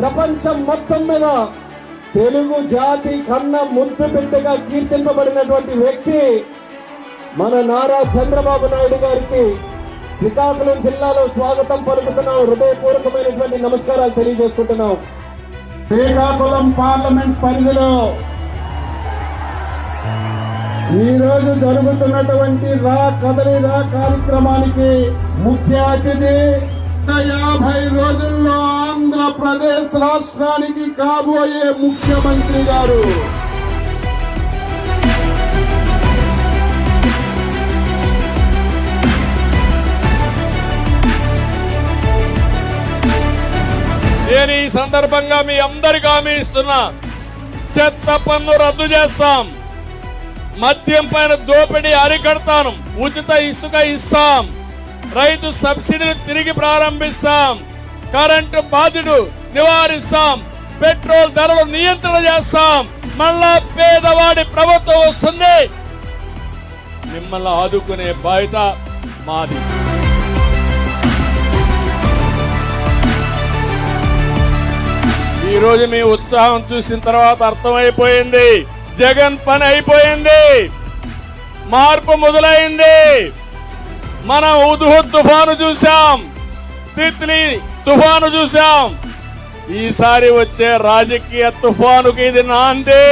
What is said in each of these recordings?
ప్రపంచం మొత్తం మీద తెలుగు జాతి కన్న ముద్దు బిడ్డగా కీర్తింపబడినటువంటి వ్యక్తి మన నారా చంద్రబాబు నాయుడు గారికి శ్రీకాకుళం జిల్లాలో స్వాగతం పలుకుతున్నాం. హృదయపూర్వకమైనటువంటి నమస్కారాలు తెలియజేసుకుంటున్నాం. శ్రీకాకుళం పార్లమెంట్ పరిధిలో ఈ రోజు జరుగుతున్నటువంటి రా కదలి రా కార్యక్రమానికి ముఖ్య అతిథి. యాభై రోజుల్లో ఆంధ్రప్రదేశ్ రాష్ట్రానికి కాబోయే ముఖ్యమంత్రి గారు. నేను ఈ సందర్భంగా మీ అందరికి హామీ ఇస్తున్నా. చెత్త పన్ను రద్దు చేస్తాం. మద్యం పైన దోపిడీ అరికడతాను ఉచిత ఇసుక ఇస్తాం. రైతు సబ్సిడీని తిరిగి ప్రారంభిస్తాం. కరెంటు బాధ్యుడు నివారిస్తాం. పెట్రోల్ ధరలు నియంత్రణ చేస్తాం. మళ్ళా పేదవాడి ప్రభుత్వం వస్తుంది. మిమ్మల్ని ఆదుకునే బాధ్యత మాది. ఈరోజు మీ ఉత్సాహం చూసిన తర్వాత అర్థమైపోయింది. జగన్ పని అయిపోయింది. మార్పు మొదలైంది. మనం ఉదుహు తుఫాను చూసాం తిత్లీ తుఫాను చూసాం ఈసారి వచ్చే రాజకీయ తుఫానుకి ఇది నాంది.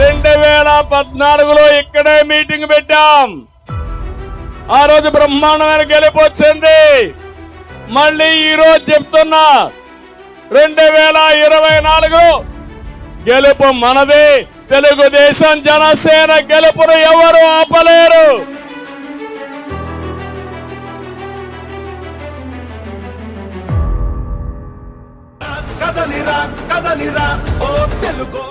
రెండు వేల పద్నాలుగులో ఇక్కడే మీటింగ్ పెట్టాం. ఆ రోజు బ్రహ్మాండమైన గెలుపు వచ్చింది. మళ్ళీ ఈరోజు చెప్తున్నా రెండు వేల ఇరవై నాలుగు గెలుపు మనది. తెలుగుదేశం జనసేన గెలుపును ఎవరు ఆపలేరు. ఓ తెలుగు